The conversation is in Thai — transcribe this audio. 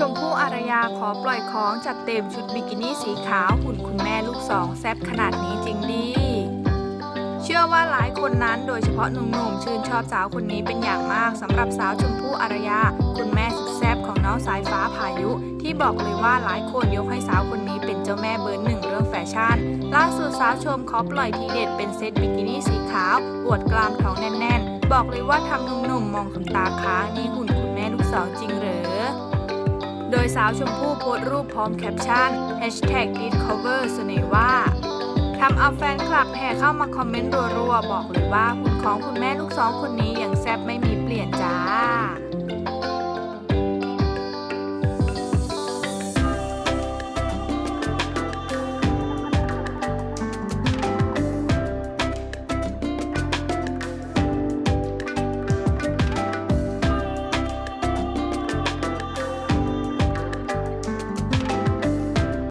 ชมพู่อารยาขอปล่อยของจัดเต็มชุดบิกินี่สีขาวหุ่นคุณแม่ลูกสองแซ่บขนาดนี้จริงดี เชื่อว่าหลายคนนั้นโดยเฉพาะหนุ่มๆชื่นชอบสาวคนนี้เป็นอย่างมากสำหรับสาวชมพู่อารยา คุณแม่สุดแซ่บของน้องสายฟ้าพายุ ที่บอกเลยว่าหลายคนยกให้สาวคนนี้เป็นเจ้าแม่เบอร์หนึ่งเรื่องแฟชั่นล่าสุดสาวชมขอปล่อยทีเด็ดเป็นเซตบิกินี่สีขาวอวดกลามท้องแน่นๆ บอกเลยว่าทำหนุ่มๆมองขนตาค้างนี่หุ่นคุณแม่ลูกสองจริงเหรอ โดยสาวชมพู่โพสต์รูปพร้อมแคปชั่น hashtag discover เสน่ว่าทำเอาแฟนคลับแห่เข้ามาคอมเมนต์รัวๆ บอกเลยว่าคุณของคุณแม่ลูกสองคนนี้ยังแซ่บไม่มี